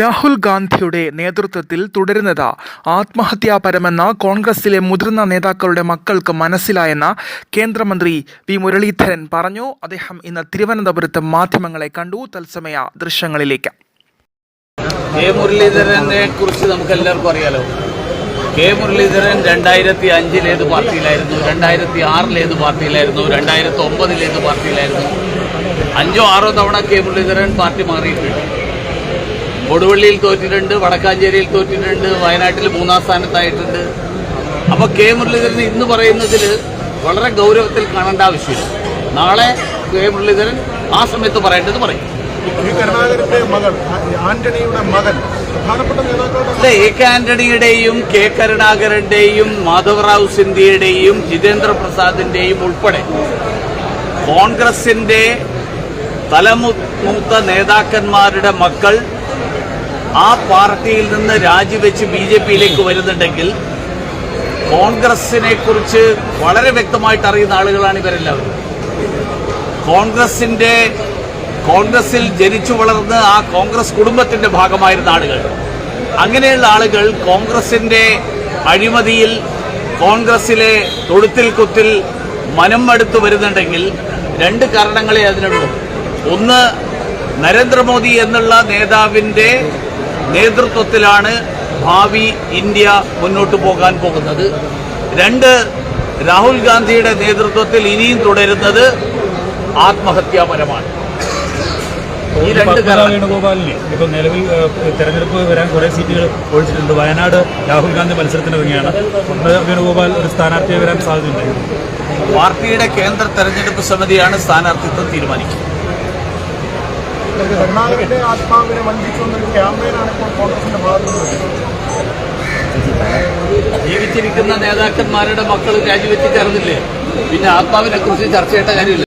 രാഹുൽ ഗാന്ധിയുടെ നേതൃത്വത്തിൽ തുടരുന്നത് ആത്മഹത്യാപരമെന്ന കോൺഗ്രസിലെ മുതിർന്ന നേതാക്കളുടെ മക്കൾക്ക് മനസ്സിലായെന്ന കേന്ദ്രമന്ത്രി വി മുരളീധരൻ പറഞ്ഞു. അദ്ദേഹം ഇന്ന് തിരുവനന്തപുരത്ത് മാധ്യമങ്ങളെ കണ്ടു. തത്സമയ ദൃശ്യങ്ങളിലേക്ക്. കെ മുരളീധരനെ കുറിച്ച് നമുക്ക് എല്ലാവർക്കും അറിയാലോ. കെ മുരളീധരൻ രണ്ടായിരത്തി അഞ്ചിൽ ഏത് പാർട്ടിയിലായിരുന്നു രണ്ടായിരത്തി ആറിൽ ഏത് പാർട്ടിയിലായിരുന്നു രണ്ടായിരത്തി ഒമ്പതിൽ ഏത് പാർട്ടിയിലായിരുന്നു. അഞ്ചോ ആറോ തവണ കെ മുരളീധരൻ പാർട്ടി മാറിയിട്ടുണ്ട്. കൊടുവള്ളിയിൽ തോറ്റിട്ടുണ്ട് വടക്കാഞ്ചേരിയിൽ തോറ്റിട്ടുണ്ട് വയനാട്ടിൽ മൂന്നാം സ്ഥാനത്തായിട്ടുണ്ട്. അപ്പോൾ കെ മുരളീധരൻ ഇന്ന് പറയുന്നതിൽ വളരെ ഗൗരവത്തിൽ കാണേണ്ട ആവശ്യമില്ല. നാളെ കെ മുരളീധരൻ ആ സമയത്ത് പറയേണ്ടത് പറയും. മകൾ ആന്റണിയുടെ മകൻ അല്ല എ കെ ആന്റണിയുടെയും കെ കരുണാകരന്റെയും മാധവറാവു സിന്ധ്യയുടെയും ജിതേന്ദ്ര പ്രസാദിന്റെയും ഉൾപ്പെടെ കോൺഗ്രസിന്റെ തലമുത്ത നേതാക്കന്മാരുടെ മക്കൾ ആ പാർട്ടിയിൽ നിന്ന് രാജിവെച്ച് ബി ജെ പിയിലേക്ക് വരുന്നുണ്ടെങ്കിൽ കോൺഗ്രസിനെ കുറിച്ച് വളരെ വ്യക്തമായിട്ട് അറിയുന്ന ആളുകളാണ് ഇവരെല്ലാവരും. കോൺഗ്രസിന്റെ കോൺഗ്രസിൽ ജനിച്ചു വളർന്ന് ആ കോൺഗ്രസ് കുടുംബത്തിന്റെ ഭാഗമായിരുന്ന ആളുകൾ. അങ്ങനെയുള്ള ആളുകൾ കോൺഗ്രസിന്റെ അഴിമതിയിൽ കോൺഗ്രസിലെ തൊഴുത്തിൽ കുത്തിൽ മനം മടുത്തു വരുന്നുണ്ടെങ്കിൽ രണ്ട് കാരണങ്ങളെ അതിനുള്ളൂ. ഒന്ന് നരേന്ദ്രമോദി എന്നുള്ള നേതാവിന്റെ നേതൃത്വത്തിലാണ് ഭാവി ഇന്ത്യ മുന്നോട്ട് പോകാൻ പോകുന്നത്. രണ്ട് രാഹുൽ ഗാന്ധിയുടെ നേതൃത്വത്തിൽ ഇനിയും തുടരുന്നത് ആത്മഹത്യാപരമാണ്. ഈ രണ്ട് വേണുഗോപാലിനെ ഇപ്പൊ നിലവിൽ തെരഞ്ഞെടുപ്പ് വരാൻ കുറെ സീറ്റുകൾ ഒഴിച്ചിട്ടുണ്ട്. വയനാട് രാഹുൽ ഗാന്ധി മത്സരത്തിന് ഇറങ്ങിയാണ് പത്മനാഭ വേണുഗോപാൽ ഒരു സ്ഥാനാർത്ഥിയെ വരാൻ സാധ്യതയുണ്ടായിരുന്നു പാർട്ടിയുടെ കേന്ദ്ര തെരഞ്ഞെടുപ്പ് സമിതിയാണ് സ്ഥാനാർത്ഥിത്വം തീരുമാനിക്കുന്നത്. കരുണാകരന്റെ ആത്മാവിനെ വഞ്ചിച്ചുകൊണ്ടൊരു ക്യാമ്പയിനാണ് ഇപ്പോൾ കോൺഗ്രസിന്റെ ഭാഗത്തുനിന്ന് ജീവിച്ചിരിക്കുന്ന നേതാക്കന്മാരുടെ മക്കൾ രാജിവെച്ച് ചേർന്നില്ലേ? പിന്നെ ആത്മാവിനെ കുറിച്ച് ചർച്ച ചെയ്യേണ്ട കാര്യമില്ല.